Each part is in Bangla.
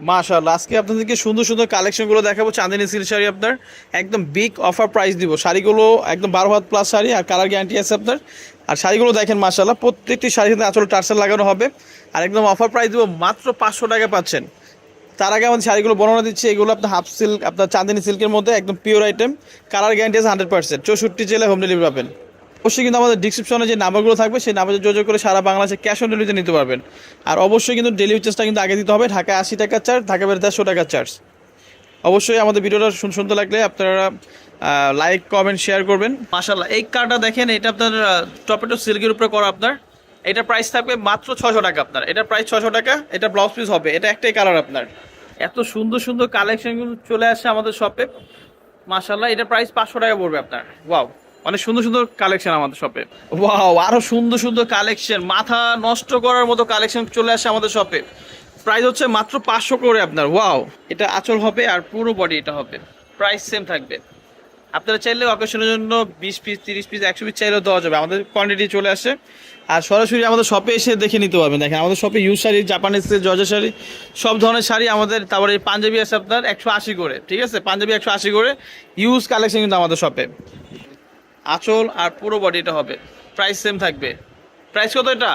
মাশাআল্লাহ। আজকে আপনাদেরকে সুন্দর সুন্দর কালেকশনগুলো দেখাবো। চাঁদিনী সিল্ক শাড়ি আপনার। একদম বিগ অফার প্রাইস দিব। শাড়িগুলো একদম বারো হাত প্লাস শাড়ি আর কালার গ্যারান্টি আছে আপনার। আর শাড়িগুলো দেখেন মাশাআল্লাহ, প্রত্যেকটি শাড়ির সাথে আঁচল টার্সেল লাগানো হবে। আর একদম অফার প্রাইস দিব মাত্র পাঁচশো টাকা পাচ্ছেন। তার আগে আমাদের শাড়িগুলো বর্ণনা দিচ্ছি। এগুলো আপনার হাফ সিল্ক আপনার চাঁদিনী সিল্কের মধ্যে একদম পিওর আইটেম কালার গ্যারান্টি আছে হান্ড্রেড পার্সেন্ট চৌষট্টি জেলায় হোম ডেলিভারি পাবেন। অবশ্যই কিন্তু আমাদের ডিসক্রিপশনে যে নাম্বারগুলো থাকবে, সেই নাম্বারে যোগাযোগ করে সারা বাংলাদেশে ক্যাশ অন ডেলিভারিতে নিতে পারবেন। আর অবশ্যই কিন্তু ডেলিভারি চার্জটা কিন্তু আগে দিতে হবে, ঢাকায় আশি টাকার চার্জ ঢাকা বের দেড়শো টাকার চার্জ অবশ্যই আমাদের ভিডিওটা শুন, শুনতে লাগলে আপনারা লাইক কমেন্ট শেয়ার করবেন। মাশাল্লাহ এই কার্ডটা দেখেন, এটা আপনার টপেটো সিল্কের উপরে করা আপনার। এটা প্রাইস থাকবে মাত্র ছশো টাকা আপনার। এটা প্রাইস ছশো টাকা, এটা ব্লাউজ পিস হবে। এটা একটাই কালার আপনার। এত সুন্দর সুন্দর কালেকশনগুলো চলে আসে আমাদের শপে মাশাল্লাহ এটা প্রাইস পাঁচশো টাকা পড়বে আপনার। ওয়াও অনেক সুন্দর সুন্দর কালেকশন আমাদের শপে ওয়াও আরও সুন্দর সুন্দর কালেকশন মাথা নষ্ট করার মতো কালেকশন চলে আসে আমাদের শপে প্রাইস হচ্ছে মাত্র পাঁচশো করে আপনার। ওয়াও এটা আঁচল হবে আর পুরো বডি এটা হবে। প্রাইস সেম থাকবে। আপনারা চাইলে অকেশনের জন্য বিশ পিস তিরিশ পিস একশো পিস চাইলেও দেওয়া যাবে। আমাদের কোয়ান্টিটি চলে আসে। আর সরাসরি আমাদের শপে এসে দেখে নিতে পারবেন। দেখেন, আমাদের শপে ইউজ শাড়ি জাপানিজ জর্জা শাড়ি, সব ধরনের শাড়ি আমাদের, তারপরে পাঞ্জাবি আছে আপনার একশো আশি করে। ঠিক আছে? পাঞ্জাবি একশো আশি করে। ইউজ কালেকশন কিন্তু আমাদের শপে আঁচল আর পুরো বডিটা হবে। প্রাইস সেম থাকবে। প্রাইস কত এটা?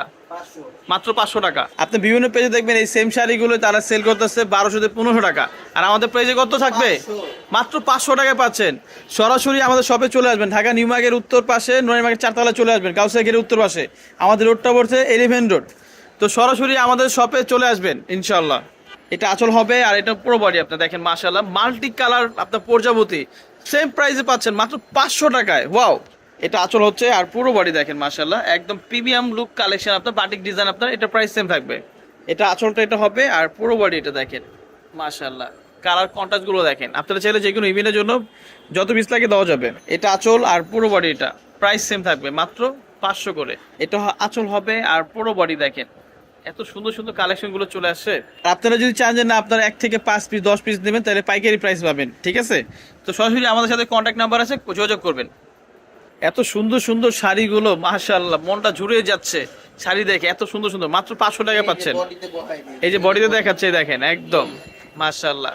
মাত্র পাঁচশো টাকা। আপনি বিভিন্ন পেজে দেখবেন এই সেম শাড়িগুলো তারা সেল করতেছে বারোশো থেকে পনেরোশো টাকা। আর আমাদের পেজে কত থাকবে? মাত্র পাঁচশো টাকায় পাচ্ছেন। সরাসরি আমাদের শপে চলে আসবেন। ঢাকা নিউমার্গের উত্তর পাশে নয় নয়মার্গের চারতলায় চলে আসবেন। কাউসাগের উত্তর পাশে। আমাদের রোডটা পড়ছে এলিভেন রোড তো সরাসরি আমাদের শপে চলে আসবেন ইনশাল্লাহ এটা আচল হবে আর এটা পুরো বডি আপনি দেখেন মাশাল্লাহ মাল্টি কালার আপনার প্রজাপতি সেম প্রাইসে পাচ্ছেন মাত্র পাঁচশো টাকায়। ওয়াও এটা আচল হচ্ছে আর পুরো বডি দেখেন মাশাল্লাহ একদম প্রিমিয়াম লুক কালেকশন আপনার বাটিক ডিজাইন আপনার, এটা প্রাইস সেম থাকবে। এটা আঁচলটা এটা হবে আর পুরো বডি এটা দেখেন মাশাল্লাহ কালার কন্ট্রাস্টগুলো দেখেন। আপনারা চাইলে যে কোনো ইভেন্টের জন্য যত পিস লাগে দেওয়া যাবে। এটা আঁচল আর পুরো বডি এটা প্রাইস সেম থাকবে, মাত্র পাঁচশো করে। এটা আচল হবে আর পুরো বডি দেখেন। এত সুন্দর সুন্দর কালেকশনগুলো চলে আসে। আপনারা যদি চান যে না আপনারা এক থেকে পাঁচ পিস দশ পিস নেবেন তাহলে পাইকারি প্রাইস পাবেন ঠিক আছে? তো সরাসরি আমাদের সাথে কন্ট্যাক্ট নাম্বার আছে যোগাযোগ করবেন। এত সুন্দর সুন্দর শাড়িগুলো মাশাল্লাহ মনটা ঝুড়িয়ে যাচ্ছে শাড়ি দেখে এত সুন্দর সুন্দর মাত্র পাঁচশো টাকা পাচ্ছেন। এই যে বডিতে দেখাচ্ছে দেখেন একদম মাশাআল্লাহ।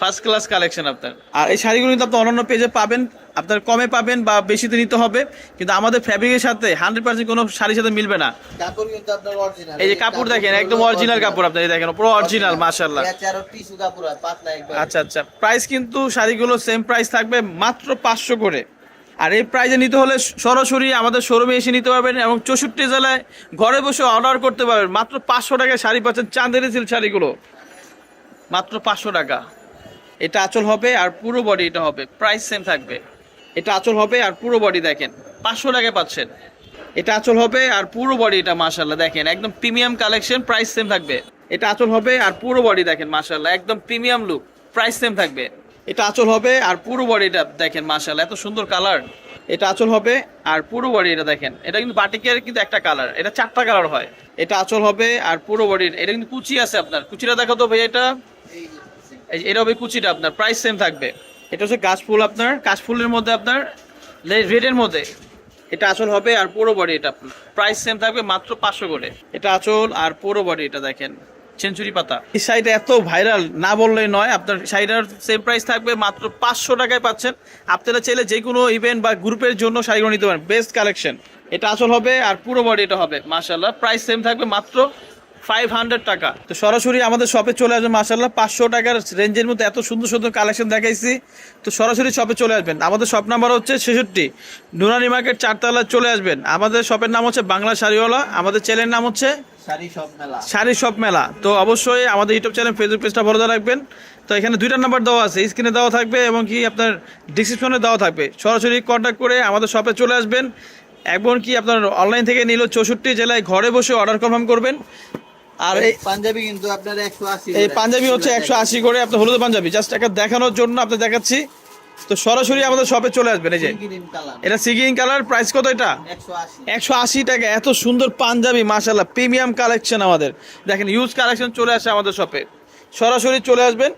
ফার্স্ট ক্লাস কালেকশন আপনার। আর এই শাড়িগুলো কিন্তু আপনি অন্যান্য পেজে পাবেন। আপনার কমে পাবেন বা বেশিতে নিতে হবে। কিন্তু আমাদের ফ্যাব্রিকের সাথে হান্ড্রেড পার্সেন্ট কোনো শাড়ির সাথে মিলবে না। কাপড় কিন্তু আপনার অরিজিনাল এই যে কাপড় দেখেন একদম অরিজিনাল কাপড় আপনার এই দেখেন পুরো অরিজিনাল মাশাআল্লাহ। চারো টিস্যু কাপড় পাতলা একবার। আচ্ছা আচ্ছা। প্রাইস কিন্তু শাড়িগুলো সেম প্রাইস থাকবে মাত্র পাঁচশো করে। আর এই প্রাইজে নিতে হলে সরাসরি আমাদের শোরুমে এসে নিতে পারবেন এবং চৌষট্টি জেলায় ঘরে বসে অর্ডার করতে পারবেন। মাত্র পাঁচশো টাকায় শাড়ি পাচ্ছেন চাঁদেরি সিল্ক শাড়িগুলো। মাত্র পাঁচশো টাকা। এটা আঁচল হবে আর পুরো বডি এটা হবে। প্রাইস সেম থাকবে। এটা আঁচল হবে আর পুরো বডি দেখেন, পাঁচশো টাকায় পাচ্ছেন। এটা আঁচল হবে আর পুরো বডি এটা মাশাল্লাহ দেখেন, একদম প্রিমিয়াম কালেকশন প্রাইস সেম থাকবে। এটা আঁচল হবে আর পুরো বডি দেখেন মাশাল্লাহ একদম প্রিমিয়াম লুক প্রাইস সেম থাকবে। এটা আঁচল হবে আর পুরো বডিটা দেখেন মাশাল্লাহ এত সুন্দর কালার এটা আঁচল হবে আর পুরো বডি এটা দেখেন, এটা কিন্তু বাটিকের কিন্তু একটা কালার এটা চারটা কালার হয়। এটা আঁচল হবে আর পুরো বডির এটা কিন্তু কুচি আছে আপনার। কুচিটা দেখো তো ভাই এটা। এটা হবে কুচিটা আপনার প্রাইস সেম থাকবে। এটা হচ্ছে আপনার মধ্যে আপনার রেডের মধ্যে। এটা হবে আর পুরো বডি এটা প্রাইস সেম থাকবে মাত্র পাঁচশো করে। এটা আর পুরো বডি এটা দেখেন, সেঞ্চুরি পাতা। এই শাড়িটা এত ভাইরাল না বললেই নয়, আপনার শাড়িটার সেম প্রাইস থাকবে মাত্র পাঁচশো টাকায় পাচ্ছেন। আপনারা চাইলে যে কোনো ইভেন্ট বা গ্রুপের জন্য শাড়িগুলো নিতে পারেন বেস্ট কালেকশন এটা আঁচল হবে আর পুরো বডি এটা হবে মাশাল্লাহ প্রাইস সেম থাকবে মাত্র ফাইভ হান্ড্রেড টাকা। তো সরাসরি আমাদের শপে চলে আসবেন মাসাল্লাহ পাঁচশো টাকার রেঞ্জের মধ্যে এত সুন্দর সুন্দর কালেকশন দেখাইছি। তো সরাসরি শপে চলে আসবেন। আমাদের শপ নাম্বার হচ্ছে ছেষট্টি। নুরানি মার্কেট চারতলায় চলে আসবেন। আমাদের শপের নাম হচ্ছে বাংলা শাড়িওয়ালা। আমাদের চ্যানেলের নাম হচ্ছে শাড়ি শপ মেলা। তো অবশ্যই আমাদের ইউটিউব চ্যানেল ফেসবুক পেজটা রাখবেন। তো এখানে দুইটা নাম্বার দেওয়া আছে। স্ক্রিনে দেওয়া থাকবে এবং কি আপনার ডিসক্রিপশনে দেওয়া থাকবে। সরাসরি কন্ট্যাক্ট করে আমাদের শপে চলে আসবেন। এবং কি আপনার অনলাইন থেকে নিলেও চৌষট্টি জেলায় ঘরে বসে অর্ডার কনফার্ম করবেন। আর এই পাঞ্জাবি কিন্তু আপনার একশো আশি এই পাঞ্জাবি হচ্ছে একশো আশি করে। আপনার হলুদ পাঞ্জাবি। জাস্ট একটা দেখানোর জন্য আপনি দেখাচ্ছি। তো সরাসরি আমাদের শপে চলে আসবেন এই যে। এটা সিগিং কালার প্রাইস কত এটা? একশো আশি। একশো আশি টাকা এত সুন্দর পাঞ্জাবি মাশাল্লাহ প্রিমিয়াম কালেকশন আমাদের। দেখেন ইউজ কালেকশন চলে আসে আমাদের শপে সরাসরি চলে আসবেন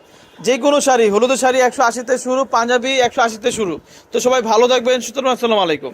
যে কোনো শাড়ি হলুদের শাড়ি একশো আশিতে শুরু পাঞ্জাবি একশো আশিতে শুরু। তো সবাই ভালো থাকবেন সুতরাং আসসালামু আলাইকুম।